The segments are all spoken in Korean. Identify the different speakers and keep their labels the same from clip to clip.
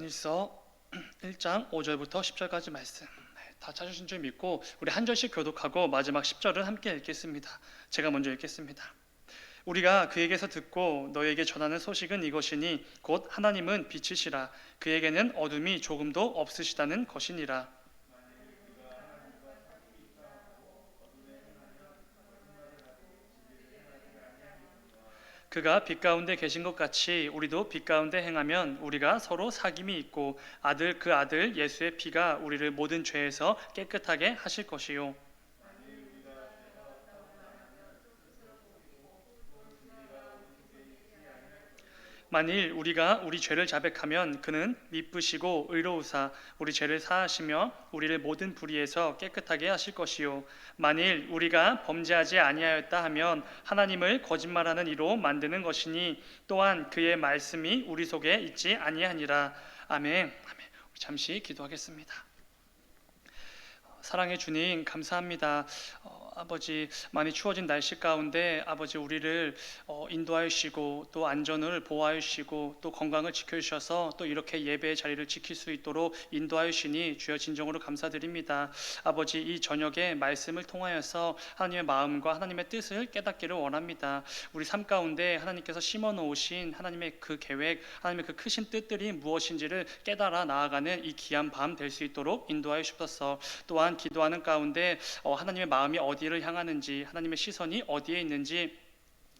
Speaker 1: 요한일서 1장 5절부터 10절까지 말씀 네, 다 찾으신 줄 믿고 우리 한 절씩 교독하고 마지막 10절을 함께 읽겠습니다. 제가 먼저 읽겠습니다. 우리가 그에게서 듣고 너에게 전하는 소식은 이것이니 곧 하나님은 빛이시라 그에게는 어둠이 조금도 없으시다는 것이니라. 그가 빛 가운데 계신 것 같이 우리도 빛 가운데 행하면 우리가 서로 사귐이 있고 아들 그 아들 예수의 피가 우리를 모든 죄에서 깨끗하게 하실 것이요 만일 우리가 우리 죄를 자백하면 그는 미쁘시고 의로우사 우리 죄를 사하시며 우리를 모든 불의에서 깨끗하게 하실 것이요. 만일 우리가 범죄하지 아니하였다 하면 하나님을 거짓말하는 이로 만드는 것이니 또한 그의 말씀이 우리 속에 있지 아니하니라. 아멘. 아멘. 잠시 기도하겠습니다. 사랑의 주님 감사합니다. 어, 아버지 많이 추워진 날씨 가운데 아버지 우리를 어, 인도하여 주시고 또 안전을 보호하여 주시고 또 건강을 지켜 주셔서 또 이렇게 예배의 자리를 지킬 수 있도록 인도하여 주시니 주여 진정으로 감사드립니다. 아버지 이 저녁에 말씀을 통하여서 하나님의 마음과 하나님의 뜻을 깨닫기를 원합니다. 우리 삶 가운데 하나님께서 심어 놓으신 하나님의 그 계획, 하나님의 그 크신 뜻들이 무엇인지를 깨달아 나아가는 이 귀한 밤 될 수 있도록 인도하여 주옵소서. 또한 기도하는 가운데 어, 하나님의 마음이 어디 를 향하는지, 하나님의 시선이 어디에 있는지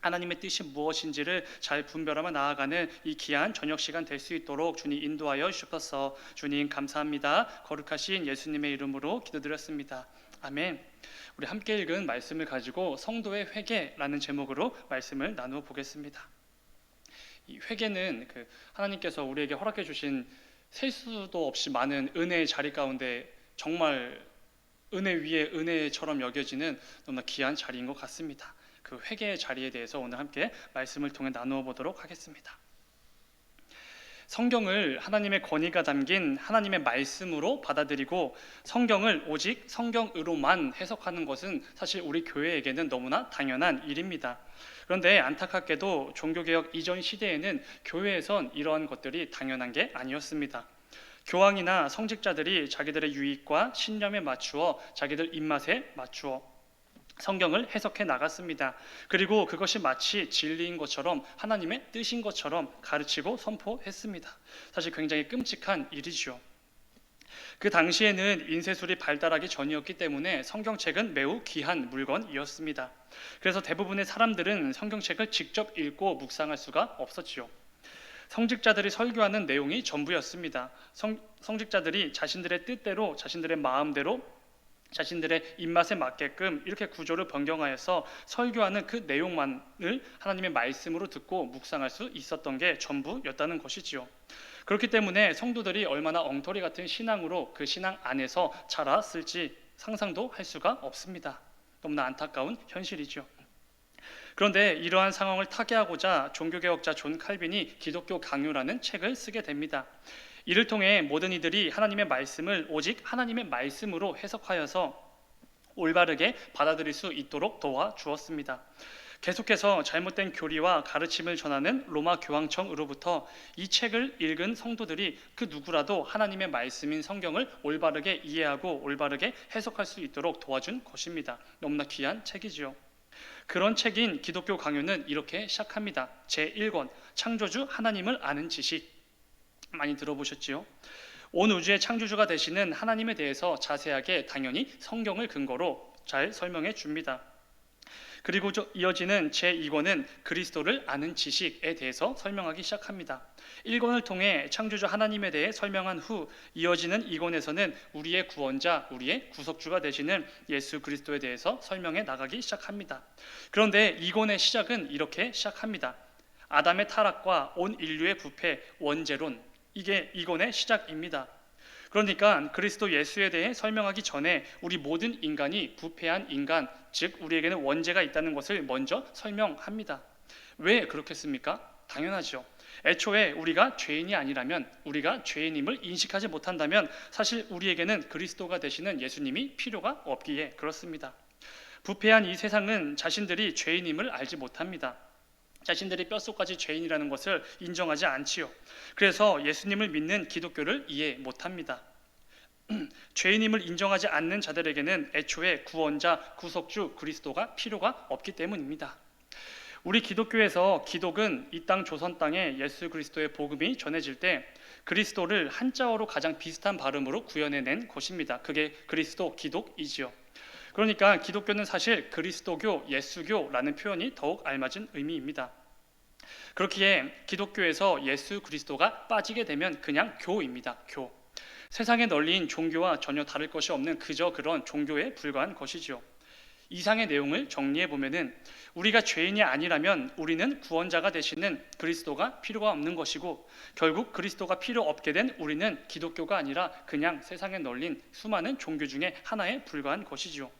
Speaker 1: 하나님의 뜻이 무엇인지를 잘 분별하며 나아가는 이 귀한 저녁 시간 될 수 있도록 주님 인도하여 주옵소서. 주님 감사합니다. 거룩하신 예수님의 이름으로 기도드렸습니다. 아멘. 우리 함께 읽은 말씀을 가지고 성도의 회개라는 제목으로 말씀을 나누어 보겠습니다. 이 회개는 그 하나님께서 우리에게 허락해 주신 셀 수도 없이 많은 은혜의 자리 가운데 정말 은혜 위에 은혜처럼 여겨지는 너무나 귀한 자리인 것 같습니다. 그 회개의 자리에 대해서 오늘 함께 말씀을 통해 나누어 보도록 하겠습니다. 성경을 하나님의 권위가 담긴 하나님의 말씀으로 받아들이고 성경을 오직 성경으로만 해석하는 것은 사실 우리 교회에게는 너무나 당연한 일입니다. 그런데 안타깝게도 종교개혁 이전 시대에는 교회에선 이러한 것들이 당연한 게 아니었습니다. 교황이나 성직자들이 자기들의 유익과 신념에 맞추어 자기들 입맛에 맞추어 성경을 해석해 나갔습니다. 그리고 그것이 마치 진리인 것처럼 하나님의 뜻인 것처럼 가르치고 선포했습니다. 사실 굉장히 끔찍한 일이죠. 그 당시에는 인쇄술이 발달하기 전이었기 때문에 성경책은 매우 귀한 물건이었습니다. 그래서 대부분의 사람들은 성경책을 직접 읽고 묵상할 수가 없었지요. 성직자들이 설교하는 내용이 전부였습니다. 성, 성직자들이 자신들의 뜻대로 자신들의 마음대로 자신들의 입맛에 맞게끔 이렇게 구조를 변경하여서 설교하는 그 내용만을 하나님의 말씀으로 듣고 묵상할 수 있었던 게 전부였다는 것이지요. 그렇기 때문에 성도들이 얼마나 엉터리 같은 신앙으로 그 신앙 안에서 자랐을지 상상도 할 수가 없습니다. 너무나 안타까운 현실이죠. 그런데 이러한 상황을 타개하고자 종교개혁자 존 칼빈이 기독교 강요라는 책을 쓰게 됩니다. 이를 통해 모든 이들이 하나님의 말씀을 오직 하나님의 말씀으로 해석하여서 올바르게 받아들일 수 있도록 도와 주었습니다. 계속해서 잘못된 교리와 가르침을 전하는 로마 교황청으로부터 이 책을 읽은 성도들이 그 누구라도 하나님의 말씀인 성경을 올바르게 이해하고 올바르게 해석할 수 있도록 도와준 것입니다. 너무나 귀한 책이지요. 그런 책인 기독교 강요는 이렇게 시작합니다. 제 1권 창조주 하나님을 아는 지식 많이 들어보셨지요? 온 우주의 창조주가 되시는 하나님에 대해서 자세하게 당연히 성경을 근거로 잘 설명해 줍니다. 그리고 이어지는 제2권은 그리스도를 아는 지식에 대해서 설명하기 시작합니다. 1권을 통해 창조주 하나님에 대해 설명한 후 이어지는 2권에서는 우리의 구원자, 우리의 구속주가 되시는 예수 그리스도에 대해서 설명해 나가기 시작합니다. 그런데 2권의 시작은 이렇게 시작합니다. 아담의 타락과 온 인류의 부패, 원죄론, 이게 2권의 시작입니다. 그러니까 그리스도 예수에 대해 설명하기 전에 우리 모든 인간이 부패한 인간, 즉 우리에게는 원죄가 있다는 것을 먼저 설명합니다. 왜 그렇겠습니까? 당연하죠. 애초에 우리가 죄인이 아니라면 우리가 죄인임을 인식하지 못한다면 사실 우리에게는 그리스도가 되시는 예수님이 필요가 없기에 그렇습니다. 부패한 이 세상은 자신들이 죄인임을 알지 못합니다. 자신들이 뼛속까지 죄인이라는 것을 인정하지 않지요. 그래서 예수님을 믿는 기독교를 이해 못합니다. 죄인임을 인정하지 않는 자들에게는 애초에 구원자, 구속주 그리스도가 필요가 없기 때문입니다. 우리 기독교에서 기독은 이 땅 조선 땅에 예수 그리스도의 복음이 전해질 때 그리스도를 한자어로 가장 비슷한 발음으로 구현해낸 것입니다. 그게 그리스도 기독이지요. 그러니까 기독교는 사실 그리스도교, 예수교라는 표현이 더욱 알맞은 의미입니다. 그렇기에 기독교에서 예수 그리스도가 빠지게 되면 그냥 교입니다. 교. 세상에 널린 종교와 전혀 다를 것이 없는 그저 그런 종교에 불과한 것이지요. 이상의 내용을 정리해 보면은 우리가 죄인이 아니라면 우리는 구원자가 되시는 그리스도가 필요가 없는 것이고 결국 그리스도가 필요 없게 된 우리는 기독교가 아니라 그냥 세상에 널린 수많은 종교 중에 하나에 불과한 것이지요.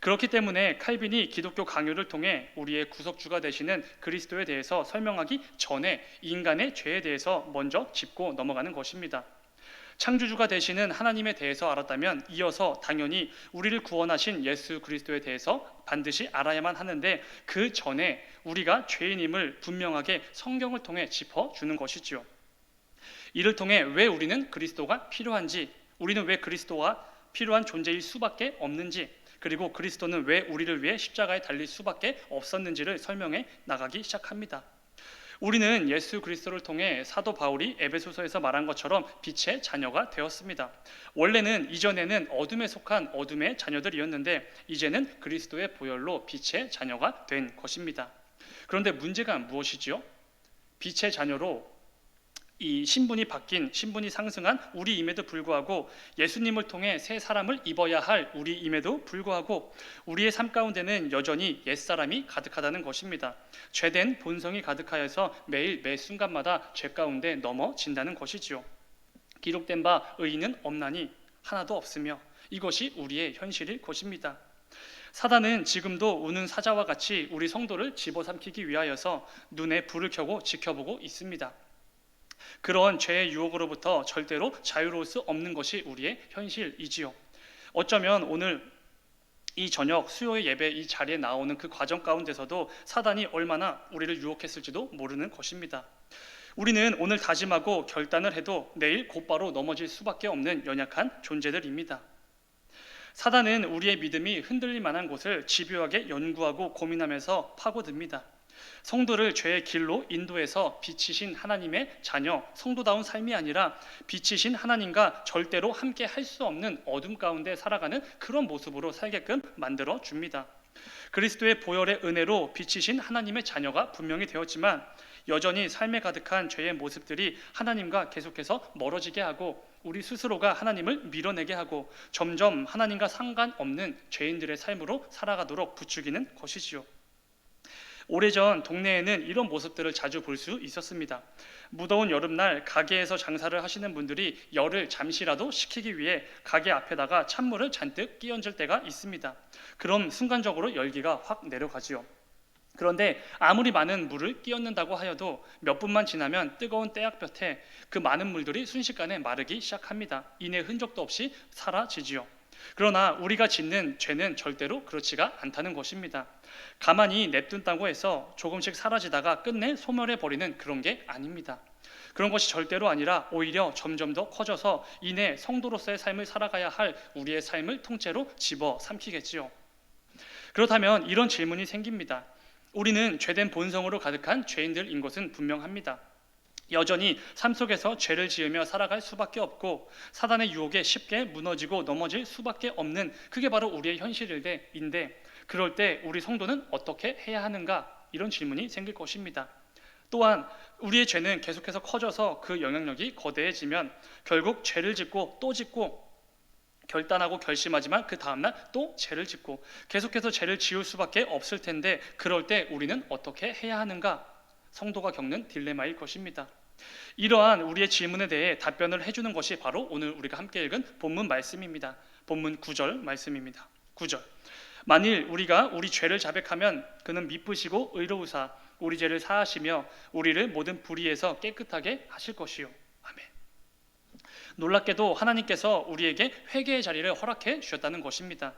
Speaker 1: 그렇기 때문에 칼빈이 기독교 강요를 통해 우리의 구속주가 되시는 그리스도에 대해서 설명하기 전에 인간의 죄에 대해서 먼저 짚고 넘어가는 것입니다. 창조주가 되시는 하나님에 대해서 알았다면 이어서 당연히 우리를 구원하신 예수 그리스도에 대해서 반드시 알아야만 하는데 그 전에 우리가 죄인임을 분명하게 성경을 통해 짚어 주는 것이지요. 이를 통해 왜 우리는 그리스도가 필요한지, 우리는 왜 그리스도가 필요한 존재일 수밖에 없는지, 그리고 그리스도는 왜 우리를 위해 십자가에 달릴 수밖에 없었는지를 설명해 나가기 시작합니다. 우리는 예수 그리스도를 통해 사도 바울이 에베소서에서 말한 것처럼 빛의 자녀가 되었습니다. 원래는 이전에는 어둠에 속한 어둠의 자녀들이었는데 이제는 그리스도의 보혈로 빛의 자녀가 된 것입니다. 그런데 문제가 무엇이지요? 빛의 자녀로 이 신분이 바뀐 신분이 상승한 우리임에도 불구하고 예수님을 통해 새 사람을 입어야 할 우리임에도 불구하고 우리의 삶 가운데는 여전히 옛사람이 가득하다는 것입니다. 죄된 본성이 가득하여서 매일 매 순간마다 죄 가운데 넘어진다는 것이지요. 기록된 바 의인은 없나니 하나도 없으며 이것이 우리의 현실일 것입니다. 사단은 지금도 우는 사자와 같이 우리 성도를 집어삼키기 위하여서 눈에 불을 켜고 지켜보고 있습니다. 그런 죄의 유혹으로부터 절대로 자유로울 수 없는 것이 우리의 현실이지요. 어쩌면 오늘 이 저녁 수요의 예배 이 자리에 나오는 그 과정 가운데서도 사단이 얼마나 우리를 유혹했을지도 모르는 것입니다. 우리는 오늘 다짐하고 결단을 해도 내일 곧바로 넘어질 수밖에 없는 연약한 존재들입니다. 사단은 우리의 믿음이 흔들릴 만한 곳을 집요하게 연구하고 고민하면서 파고듭니다. 성도를 죄의 길로 인도해서 빛이신 하나님의 자녀, 성도다운 삶이 아니라 빛이신 하나님과 절대로 함께 할 수 없는 어둠 가운데 살아가는 그런 모습으로 살게끔 만들어 줍니다. 그리스도의 보혈의 은혜로 빛이신 하나님의 자녀가 분명히 되었지만 여전히 삶에 가득한 죄의 모습들이 하나님과 계속해서 멀어지게 하고 우리 스스로가 하나님을 밀어내게 하고 점점 하나님과 상관없는 죄인들의 삶으로 살아가도록 부추기는 것이지요. 오래전 동네에는 이런 모습들을 자주 볼 수 있었습니다. 무더운 여름날 가게에서 장사를 하시는 분들이 열을 잠시라도 식히기 위해 가게 앞에다가 찬물을 잔뜩 끼얹을 때가 있습니다. 그럼 순간적으로 열기가 확 내려가지요. 그런데 아무리 많은 물을 끼얹는다고 하여도 몇 분만 지나면 뜨거운 때약볕에 그 많은 물들이 순식간에 마르기 시작합니다. 이내 흔적도 없이 사라지지요. 그러나 우리가 짓는 죄는 절대로 그렇지가 않다는 것입니다. 가만히 냅둔다고 해서 조금씩 사라지다가 끝내 소멸해 버리는 그런 게 아닙니다. 그런 것이 절대로 아니라 오히려 점점 더 커져서 이내 성도로서의 삶을 살아가야 할 우리의 삶을 통째로 집어 삼키겠지요. 그렇다면 이런 질문이 생깁니다. 우리는 죄된 본성으로 가득한 죄인들인 것은 분명합니다. 여전히 삶 속에서 죄를 지으며 살아갈 수밖에 없고 사단의 유혹에 쉽게 무너지고 넘어질 수밖에 없는 그게 바로 우리의 현실인데 그럴 때 우리 성도는 어떻게 해야 하는가? 이런 질문이 생길 것입니다. 또한 우리의 죄는 계속해서 커져서 그 영향력이 거대해지면 결국 죄를 짓고 또 짓고 결단하고 결심하지만 그 다음날 또 죄를 짓고 계속해서 죄를 지을 수밖에 없을 텐데 그럴 때 우리는 어떻게 해야 하는가 성도가 겪는 딜레마일 것입니다. 이러한 우리의 질문에 대해 답변을 해주는 것이 바로 오늘 우리가 함께 읽은 본문 말씀입니다. 본문 9절 말씀입니다. 9절. 만일 우리가 우리 죄를 자백하면 그는 미쁘시고 의로우사 우리 죄를 사하시며 우리를 모든 불의에서 깨끗하게 하실 것이요. 아멘. 놀랍게도 하나님께서 우리에게 회개의 자리를 허락해 주셨다는 것입니다.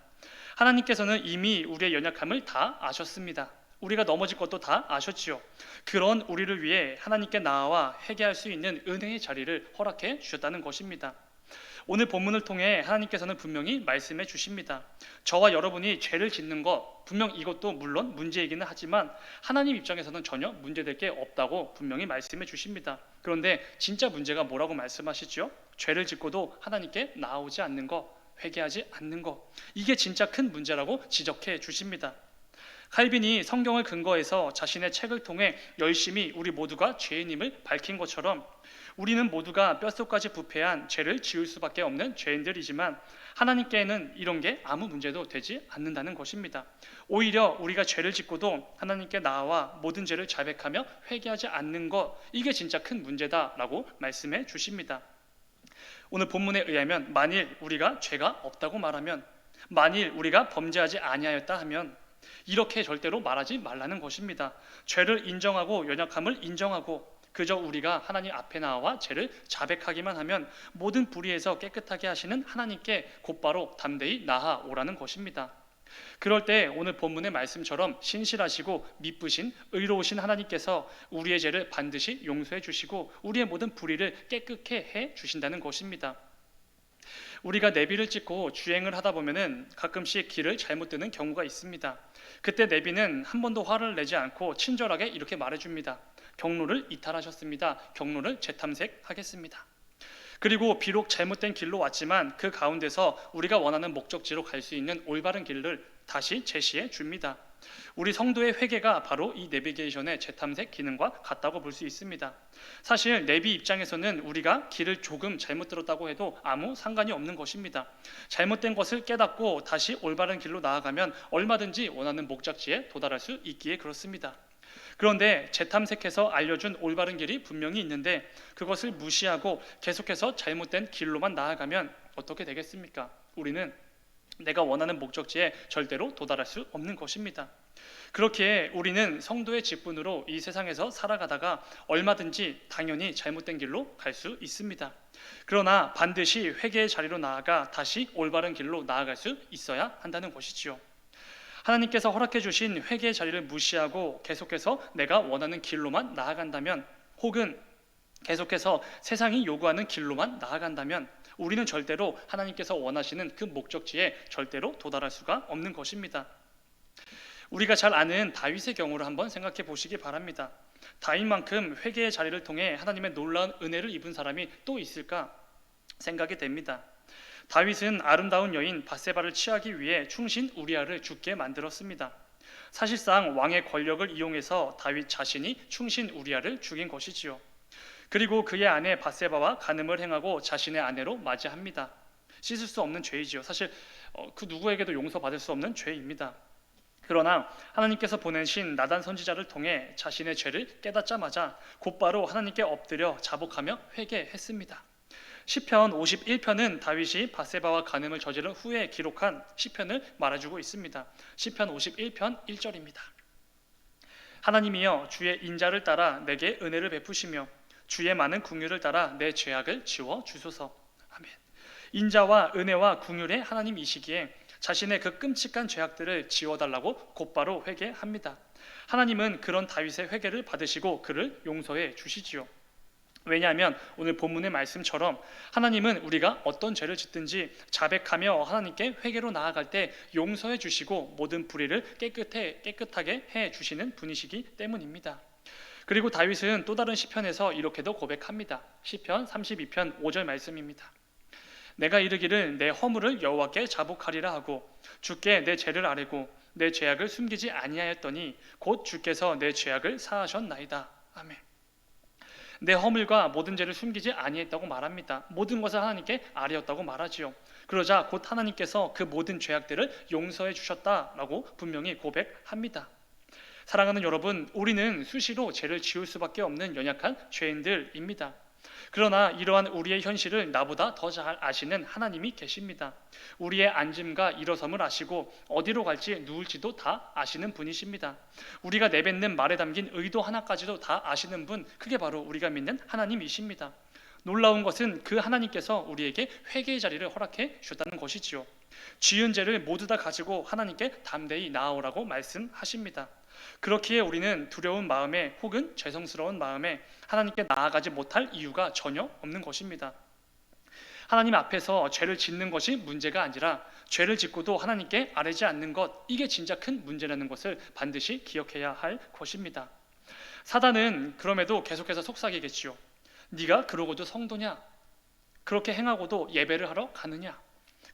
Speaker 1: 하나님께서는 이미 우리의 연약함을 다 아셨습니다. 우리가 넘어질 것도 다 아셨지요. 그런 우리를 위해 하나님께 나아와 회개할 수 있는 은혜의 자리를 허락해 주셨다는 것입니다. 오늘 본문을 통해 하나님께서는 분명히 말씀해 주십니다. 저와 여러분이 죄를 짓는 것 분명 이것도 물론 문제이기는 하지만 하나님 입장에서는 전혀 문제될 게 없다고 분명히 말씀해 주십니다. 그런데 진짜 문제가 뭐라고 말씀하시죠? 죄를 짓고도 하나님께 나오지 않는 것, 회개하지 않는 것. 이게 진짜 큰 문제라고 지적해 주십니다. 칼빈이 성경을 근거해서 자신의 책을 통해 열심히 우리 모두가 죄인임을 밝힌 것처럼 우리는 모두가 뼛속까지 부패한 죄를 지을 수밖에 없는 죄인들이지만 하나님께는 이런 게 아무 문제도 되지 않는다는 것입니다. 오히려 우리가 죄를 짓고도 하나님께 나와 모든 죄를 자백하며 회개하지 않는 것 이게 진짜 큰 문제다라고 말씀해 주십니다. 오늘 본문에 의하면 만일 우리가 죄가 없다고 말하면 만일 우리가 범죄하지 아니하였다 하면 이렇게 절대로 말하지 말라는 것입니다. 죄를 인정하고 연약함을 인정하고 그저 우리가 하나님 앞에 나와 죄를 자백하기만 하면 모든 불의에서 깨끗하게 하시는 하나님께 곧바로 담대히 나아 오라는 것입니다. 그럴 때 오늘 본문의 말씀처럼 신실하시고 미쁘신 의로우신 하나님께서 우리의 죄를 반드시 용서해 주시고 우리의 모든 불의를 깨끗게 해 주신다는 것입니다. 우리가 내비를 찍고 주행을 하다 보면은 가끔씩 길을 잘못 드는 경우가 있습니다. 그때 내비는 한 번도 화를 내지 않고 친절하게 이렇게 말해줍니다. 경로를 이탈하셨습니다. 경로를 재탐색하겠습니다. 그리고 비록 잘못된 길로 왔지만 그 가운데서 우리가 원하는 목적지로 갈 수 있는 올바른 길을 다시 제시해 줍니다. 우리 성도의 회개가 바로 이 내비게이션의 재탐색 기능과 같다고 볼 수 있습니다. 사실 내비 입장에서는 우리가 길을 조금 잘못 들었다고 해도 아무 상관이 없는 것입니다. 잘못된 것을 깨닫고 다시 올바른 길로 나아가면 얼마든지 원하는 목적지에 도달할 수 있기에 그렇습니다. 그런데 재탐색해서 알려준 올바른 길이 분명히 있는데 그것을 무시하고 계속해서 잘못된 길로만 나아가면 어떻게 되겠습니까? 우리는 내가 원하는 목적지에 절대로 도달할 수 없는 것입니다. 그렇게 우리는 성도의 직분으로 이 세상에서 살아가다가 얼마든지 당연히 잘못된 길로 갈 수 있습니다. 그러나 반드시 회개의 자리로 나아가 다시 올바른 길로 나아갈 수 있어야 한다는 것이지요. 하나님께서 허락해 주신 회개의 자리를 무시하고 계속해서 내가 원하는 길로만 나아간다면 혹은 계속해서 세상이 요구하는 길로만 나아간다면 우리는 절대로 하나님께서 원하시는 그 목적지에 절대로 도달할 수가 없는 것입니다. 우리가 잘 아는 다윗의 경우를 한번 생각해 보시기 바랍니다. 다윗만큼 회개의 자리를 통해 하나님의 놀라운 은혜를 입은 사람이 또 있을까 생각이 됩니다. 다윗은 아름다운 여인 바세바를 취하기 위해 충신 우리아를 죽게 만들었습니다. 사실상 왕의 권력을 이용해서 다윗 자신이 충신 우리아를 죽인 것이지요. 그리고 그의 아내 바세바와 간음을 행하고 자신의 아내로 맞이합니다. 씻을 수 없는 죄이지요. 사실 어, 그 누구에게도 용서받을 수 없는 죄입니다. 그러나 하나님께서 보내신 나단 선지자를 통해 자신의 죄를 깨닫자마자 곧바로 하나님께 엎드려 자복하며 회개했습니다. 시편 51편은 다윗이 바세바와 간음을 저지른 후에 기록한 시편을 말해주고 있습니다. 시편 51편 1절입니다. 하나님이여 주의 인자를 따라 내게 은혜를 베푸시며 주의 많은 궁휼을 따라 내 죄악을 지워 주소서. 아멘. 인자와 은혜와 궁휼의 하나님이시기에 자신의 그 끔찍한 죄악들을 지워달라고 곧바로 회개합니다. 하나님은 그런 다윗의 회개를 받으시고 그를 용서해 주시지요. 왜냐하면 오늘 본문의 말씀처럼 하나님은 우리가 어떤 죄를 짓든지 자백하며 하나님께 회개로 나아갈 때 용서해 주시고 모든 불의를 깨끗해 깨끗하게 해 주시는 분이시기 때문입니다. 그리고 다윗은 또 다른 시편에서 이렇게도 고백합니다. 시편 32편 5절 말씀입니다. 내가 이르기를 내 허물을 여호와께 자복하리라 하고 주께 내 죄를 아뢰고 내 죄악을 숨기지 아니하였더니 곧 주께서 내 죄악을 사하셨나이다. 아멘. 내 허물과 모든 죄를 숨기지 아니했다고 말합니다. 모든 것을 하나님께 아뢰었다고 말하지요. 그러자 곧 하나님께서 그 모든 죄악들을 용서해 주셨다라고 분명히 고백합니다. 사랑하는 여러분, 우리는 수시로 죄를 지을 수밖에 없는 연약한 죄인들입니다. 그러나 이러한 우리의 현실을 나보다 더 잘 아시는 하나님이 계십니다. 우리의 앉음과 일어섬을 아시고 어디로 갈지 누울지도 다 아시는 분이십니다. 우리가 내뱉는 말에 담긴 의도 하나까지도 다 아시는 분, 그게 바로 우리가 믿는 하나님이십니다. 놀라운 것은 그 하나님께서 우리에게 회개의 자리를 허락해 주셨다는 것이지요. 지은 죄를 모두 다 가지고 하나님께 담대히 나아오라고 말씀하십니다. 그렇기에 우리는 두려운 마음에 혹은 죄성스러운 마음에 하나님께 나아가지 못할 이유가 전혀 없는 것입니다. 하나님 앞에서 죄를 짓는 것이 문제가 아니라 죄를 짓고도 하나님께 아뢰지 않는 것 이게 진짜 큰 문제라는 것을 반드시 기억해야 할 것입니다. 사단은 그럼에도 계속해서 속삭이겠지요. 네가 그러고도 성도냐? 그렇게 행하고도 예배를 하러 가느냐?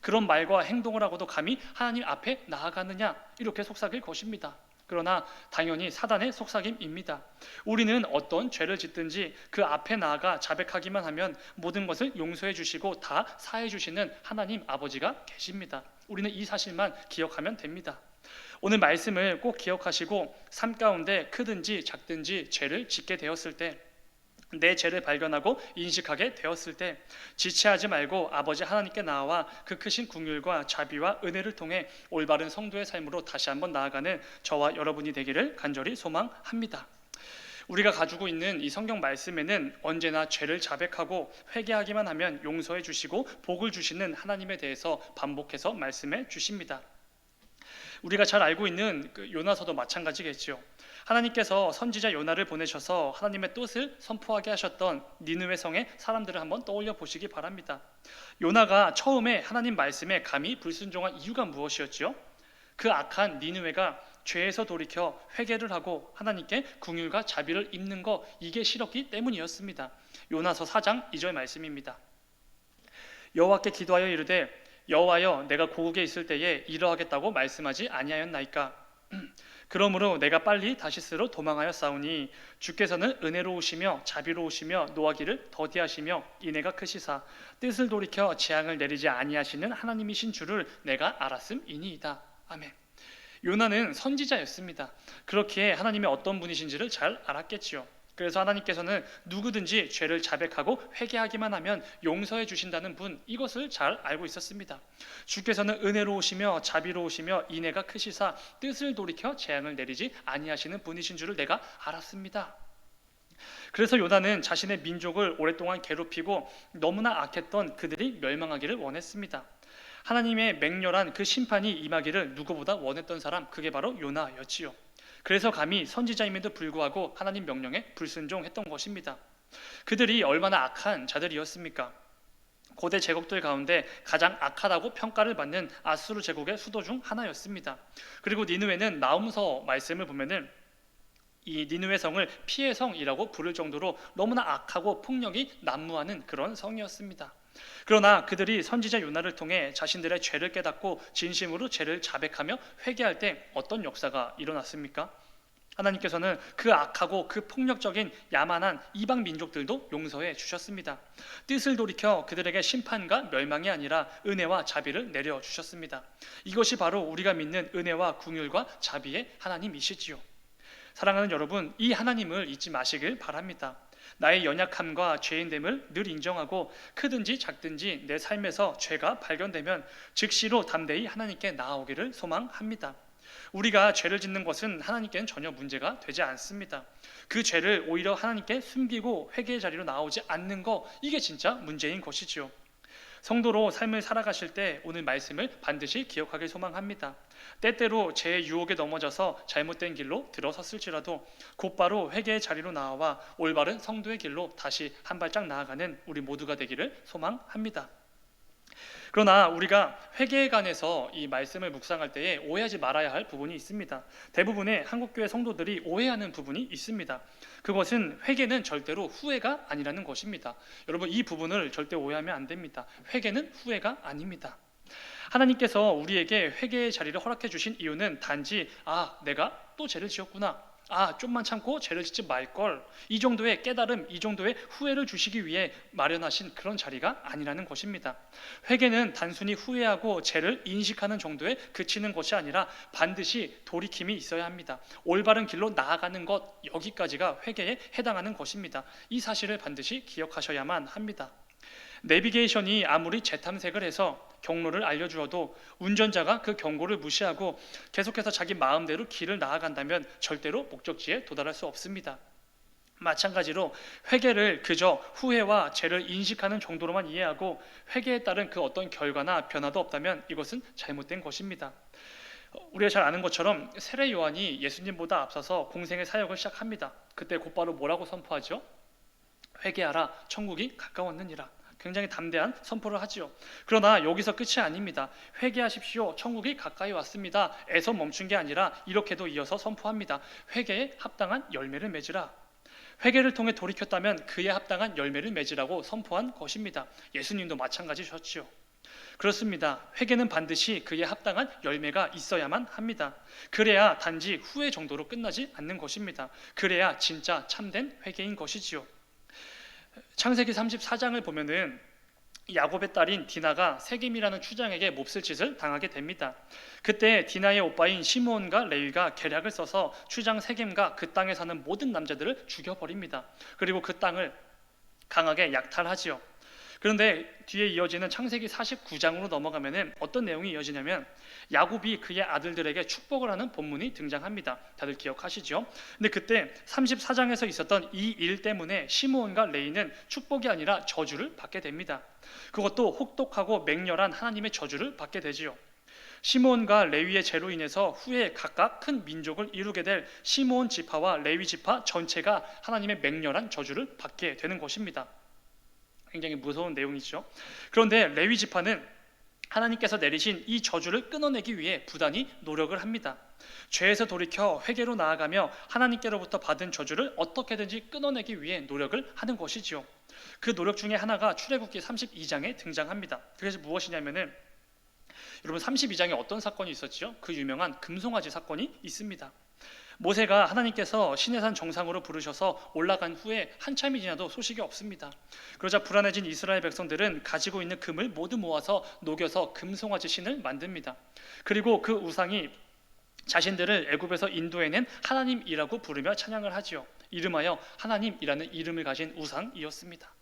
Speaker 1: 그런 말과 행동을 하고도 감히 하나님 앞에 나아가느냐? 이렇게 속삭일 것입니다. 그러나 당연히 사단의 속삭임입니다. 우리는 어떤 죄를 짓든지 그 앞에 나아가 자백하기만 하면 모든 것을 용서해 주시고 다 사해 주시는 하나님 아버지가 계십니다. 우리는 이 사실만 기억하면 됩니다. 오늘 말씀을 꼭 기억하시고 삶 가운데 크든지 작든지 죄를 짓게 되었을 때 내 죄를 발견하고 인식하게 되었을 때 지체하지 말고 아버지 하나님께 나와 그 크신 궁율과 자비와 은혜를 통해 올바른 성도의 삶으로 다시 한번 나아가는 저와 여러분이 되기를 간절히 소망합니다. 우리가 가지고 있는 이 성경 말씀에는 언제나 죄를 자백하고 회개하기만 하면 용서해 주시고 복을 주시는 하나님에 대해서 반복해서 말씀해 주십니다. 우리가 잘 알고 있는 그 요나서도 마찬가지겠죠. 하나님께서 선지자 요나를 보내셔서 하나님의 뜻을 선포하게 하셨던 니느웨 성의 사람들을 한번 떠올려 보시기 바랍니다. 요나가 처음에 하나님 말씀에 감히 불순종한 이유가 무엇이었지요? 그 악한 니느웨가 죄에서 돌이켜 회개를 하고 하나님께 궁율과 자비를 입는 거 이게 싫었기 때문이었습니다. 요나서 4장 2절 말씀입니다. 여호와께 기도하여 이르되 여호와여 내가 고국에 있을 때에 이러하겠다고 말씀하지 아니하였나이까 그러므로 내가 빨리 다시스로 도망하여 싸우니 주께서는 은혜로우시며 자비로우시며 노하기를 더디하시며 인애가 크시사 뜻을 돌이켜 재앙을 내리지 아니하시는 하나님이신 줄을 내가 알았음이니이다. 아멘. 요나는 선지자였습니다. 그렇기에 하나님의 어떤 분이신지를 잘 알았겠지요. 그래서 하나님께서는 누구든지 죄를 자백하고 회개하기만 하면 용서해 주신다는 분 이것을 잘 알고 있었습니다. 주께서는 은혜로우시며 자비로우시며 인애가 크시사 뜻을 돌이켜 재앙을 내리지 아니하시는 분이신 줄을 내가 알았습니다. 그래서 요나는 자신의 민족을 오랫동안 괴롭히고 너무나 악했던 그들이 멸망하기를 원했습니다. 하나님의 맹렬한 그 심판이 임하기를 누구보다 원했던 사람 그게 바로 요나였지요. 그래서 감히 선지자임에도 불구하고 하나님 명령에 불순종했던 것입니다. 그들이 얼마나 악한 자들이었습니까? 고대 제국들 가운데 가장 악하다고 평가를 받는 아수르 제국의 수도 중 하나였습니다. 그리고 니누에는 나움서 말씀을 보면은 이 니누의 성을 피해 성이라고 부를 정도로 너무나 악하고 폭력이 난무하는 그런 성이었습니다. 그러나 그들이 선지자 요나를 통해 자신들의 죄를 깨닫고 진심으로 죄를 자백하며 회개할 때 어떤 역사가 일어났습니까? 하나님께서는 그 악하고 그 폭력적인 야만한 이방 민족들도 용서해 주셨습니다. 뜻을 돌이켜 그들에게 심판과 멸망이 아니라 은혜와 자비를 내려 주셨습니다. 이것이 바로 우리가 믿는 은혜와 궁율과 자비의 하나님이시지요. 사랑하는 여러분, 이 하나님을 잊지 마시길 바랍니다. 나의 연약함과 죄인됨을 늘 인정하고 크든지 작든지 내 삶에서 죄가 발견되면 즉시로 담대히 하나님께 나아오기를 소망합니다. 우리가 죄를 짓는 것은 하나님께는 전혀 문제가 되지 않습니다. 그 죄를 오히려 하나님께 숨기고 회개의 자리로 나오지 않는 거 이게 진짜 문제인 것이지요. 성도로 삶을 살아가실 때 오늘 말씀을 반드시 기억하길 소망합니다. 때때로 제 유혹에 넘어져서 잘못된 길로 들어섰을지라도 곧바로 회개의 자리로 나와 올바른 성도의 길로 다시 한 발짝 나아가는 우리 모두가 되기를 소망합니다. 그러나 우리가 회개에 관해서 이 말씀을 묵상할 때에 오해하지 말아야 할 부분이 있습니다. 대부분의 한국교회 성도들이 오해하는 부분이 있습니다. 그것은 회개는 절대로 후회가 아니라는 것입니다. 여러분 이 부분을 절대 오해하면 안 됩니다. 회개는 후회가 아닙니다. 하나님께서 우리에게 회개의 자리를 허락해 주신 이유는 단지 아 내가 또 죄를 지었구나 아, 좀만 참고 죄를 짓지 말걸. 이 정도의 깨달음, 이 정도의 후회를 주시기 위해 마련하신 그런 자리가 아니라는 것입니다. 회개는 단순히 후회하고 죄를 인식하는 정도에 그치는 것이 아니라 반드시 돌이킴이 있어야 합니다. 올바른 길로 나아가는 것, 여기까지가 회개에 해당하는 것입니다. 이 사실을 반드시 기억하셔야만 합니다. 내비게이션이 아무리 재탐색을 해서 경로를 알려주어도 운전자가 그 경고를 무시하고 계속해서 자기 마음대로 길을 나아간다면 절대로 목적지에 도달할 수 없습니다. 마찬가지로 회개를 그저 후회와 죄를 인식하는 정도로만 이해하고 회개에 따른 그 어떤 결과나 변화도 없다면 이것은 잘못된 것입니다. 어, 우리가 잘 아는 것처럼 세례 요한이 예수님보다 앞서서 공생의 사역을 시작합니다. 그때 곧바로 뭐라고 선포하죠? 회개하라 천국이 가까웠느니라. 굉장히 담대한 선포를 하지요. 그러나 여기서 끝이 아닙니다. 회개하십시오. 천국이 가까이 왔습니다. 에서 멈춘 게 아니라 이렇게도 이어서 선포합니다. 회개에 합당한 열매를 맺으라. 회개를 통해 돌이켰다면 그에 합당한 열매를 맺으라고 선포한 것입니다. 예수님도 마찬가지셨지요. 그렇습니다. 회개는 반드시 그에 합당한 열매가 있어야만 합니다. 그래야 단지 후회 정도로 끝나지 않는 것입니다. 그래야 진짜 참된 회개인 것이지요. 창세기 34장을 보면은 야곱의 딸인 디나가 세겜이라는 추장에게 몹쓸 짓을 당하게 됩니다. 그때 디나의 오빠인 시므온과 레위가 계략을 써서 추장 세겜과 그 땅에 사는 모든 남자들을 죽여버립니다. 그리고 그 땅을 강하게 약탈하지요. 그런데 뒤에 이어지는 창세기 49장으로 넘어가면은 어떤 내용이 이어지냐면 야곱이 그의 아들들에게 축복을 하는 본문이 등장합니다. 다들 기억하시죠? 근데 그때 34장에서 있었던 이 일 때문에 시므온과 레이는 축복이 아니라 저주를 받게 됩니다. 그것도 혹독하고 맹렬한 하나님의 저주를 받게 되지요. 시므온과 레위의 죄로 인해서 후에 각각 큰 민족을 이루게 될 시므온 지파와 레위 지파 전체가 하나님의 맹렬한 저주를 받게 되는 것입니다. 굉장히 무서운 내용이죠. 그런데 레위 지파는 하나님께서 내리신 이 저주를 끊어내기 위해 부단히 노력을 합니다. 죄에서 돌이켜 회개로 나아가며 하나님께로부터 받은 저주를 어떻게든지 끊어내기 위해 노력을 하는 것이지요. 그 노력 중에 하나가 출애굽기 32장에 등장합니다. 그래서 무엇이냐면은 여러분 32장에 어떤 사건이 있었지요? 그 유명한 금송아지 사건이 있습니다. 모세가 하나님께서 시내산 정상으로 부르셔서 올라간 후에 한참이 지나도 소식이 없습니다. 그러자 불안해진 이스라엘 백성들은 가지고 있는 금을 모두 모아서 녹여서 금송아지 신을 만듭니다. 그리고 그 우상이 자신들을 애굽에서 인도해낸 하나님이라고 부르며 찬양을 하지요. 이름하여 하나님이라는 이름을 가진 우상이었습니다.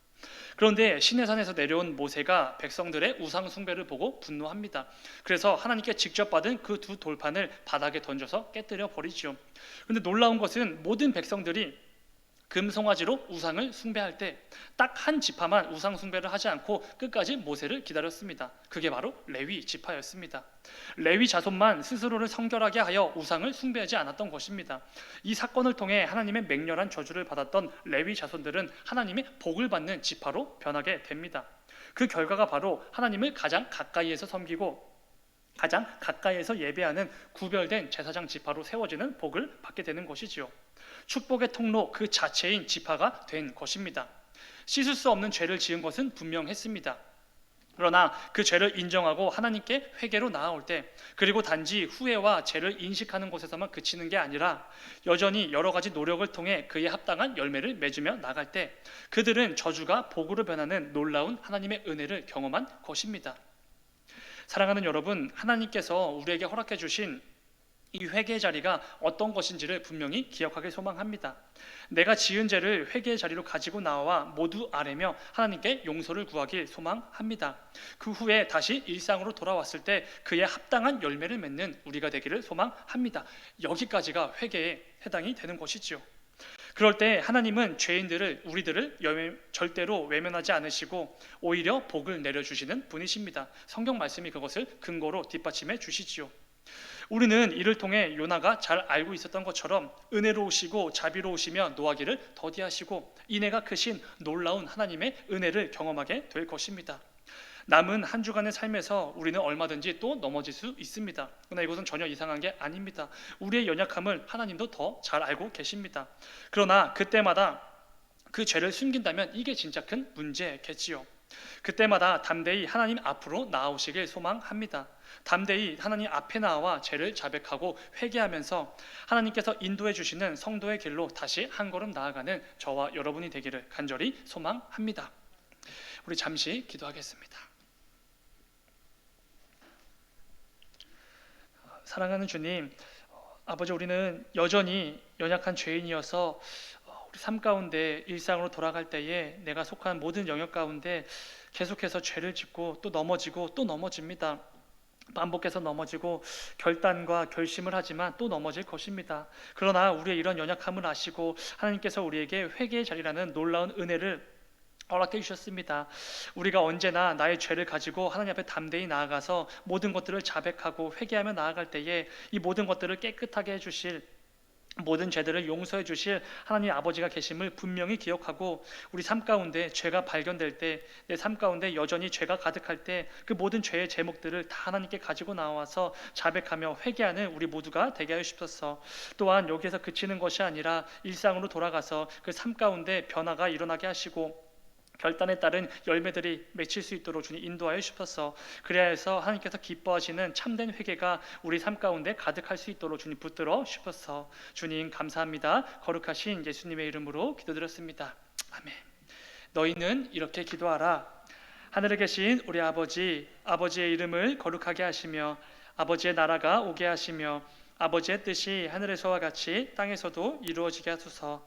Speaker 1: 그런데 시내산에서 내려온 모세가 백성들의 우상 숭배를 보고 분노합니다. 그래서 하나님께 직접 받은 그 두 돌판을 바닥에 던져서 깨뜨려 버리지요. 그런데 놀라운 것은 모든 백성들이 금송아지로 우상을 숭배할 때 딱 한 지파만 우상 숭배를 하지 않고 끝까지 모세를 기다렸습니다. 그게 바로 레위 지파였습니다. 레위 자손만 스스로를 성결하게 하여 우상을 숭배하지 않았던 것입니다. 이 사건을 통해 하나님의 맹렬한 저주를 받았던 레위 자손들은 하나님의 복을 받는 지파로 변하게 됩니다. 그 결과가 바로 하나님을 가장 가까이에서 섬기고 가장 가까이에서 예배하는 구별된 제사장 지파로 세워지는 복을 받게 되는 것이지요. 축복의 통로 그 자체인 지파가 된 것입니다. 씻을 수 없는 죄를 지은 것은 분명했습니다. 그러나 그 죄를 인정하고 하나님께 회개로 나아올 때 그리고 단지 후회와 죄를 인식하는 것에서만 그치는 게 아니라 여전히 여러 가지 노력을 통해 그에 합당한 열매를 맺으며 나갈 때 그들은 저주가 복으로 변하는 놀라운 하나님의 은혜를 경험한 것입니다. 사랑하는 여러분, 하나님께서 우리에게 허락해 주신 이 회개의 자리가 어떤 것인지를 분명히 기억하길 소망합니다. 내가 지은 죄를 회개의 자리로 가지고 나와 모두 아뢰며 하나님께 용서를 구하길 소망합니다. 그 후에 다시 일상으로 돌아왔을 때 그에 합당한 열매를 맺는 우리가 되기를 소망합니다. 여기까지가 회개에 해당이 되는 것이지요. 그럴 때 하나님은 죄인들을 우리들을 절대로 외면하지 않으시고 오히려 복을 내려 주시는 분이십니다. 성경 말씀이 그것을 근거로 뒷받침해 주시지요. 우리는 이를 통해 요나가 잘 알고 있었던 것처럼 은혜로우시고 자비로우시며 노하기를 더디하시고 인애가 크신 놀라운 하나님의 은혜를 경험하게 될 것입니다. 남은 한 주간의 삶에서 우리는 얼마든지 또 넘어질 수 있습니다. 그러나 이것은 전혀 이상한 게 아닙니다. 우리의 연약함을 하나님도 더 잘 알고 계십니다. 그러나 그때마다 그 죄를 숨긴다면 이게 진짜 큰 문제겠지요. 그때마다 담대히 하나님 앞으로 나아오시길 소망합니다. 담대히 하나님 앞에 나와 죄를 자백하고 회개하면서 하나님께서 인도해 주시는 성도의 길로 다시 한 걸음 나아가는 저와 여러분이 되기를 간절히 소망합니다. 우리 잠시 기도하겠습니다. 사랑하는 주님, 아버지 우리는 여전히 연약한 죄인이어서 우리 삶 가운데 일상으로 돌아갈 때에 내가 속한 모든 영역 가운데 계속해서 죄를 짓고 또 넘어지고 또 넘어집니다. 반복해서 넘어지고 결단과 결심을 하지만 또 넘어질 것입니다. 그러나 우리의 이런 연약함을 아시고 하나님께서 우리에게 회개의 자리라는 놀라운 은혜를 허락해 주셨습니다. 우리가 언제나 나의 죄를 가지고 하나님 앞에 담대히 나아가서 모든 것들을 자백하고 회개하며 나아갈 때에 이 모든 것들을 깨끗하게 해 주실 모든 죄들을 용서해 주실 하나님 아버지가 계심을 분명히 기억하고 우리 삶 가운데 죄가 발견될 때 내 삶 가운데 여전히 죄가 가득할 때 그 모든 죄의 제목들을 다 하나님께 가지고 나와서 자백하며 회개하는 우리 모두가 되게 하여 주옵소서. 또한 여기에서 그치는 것이 아니라 일상으로 돌아가서 그 삶 가운데 변화가 일어나게 하시고 결단에 따른 열매들이 맺힐 수 있도록 주님 인도하여 주셔서 그래야 해서 하나님께서 기뻐하시는 참된 회개가 우리 삶 가운데 가득할 수 있도록 주님 붙들어 주셔서 주님 감사합니다. 거룩하신 예수님의 이름으로 기도드렸습니다. 아멘. 너희는 이렇게 기도하라. 하늘에 계신 우리 아버지, 아버지의 이름을 거룩하게 하시며 아버지의 나라가 오게 하시며 아버지의 뜻이 하늘에서와 같이 땅에서도 이루어지게 하소서.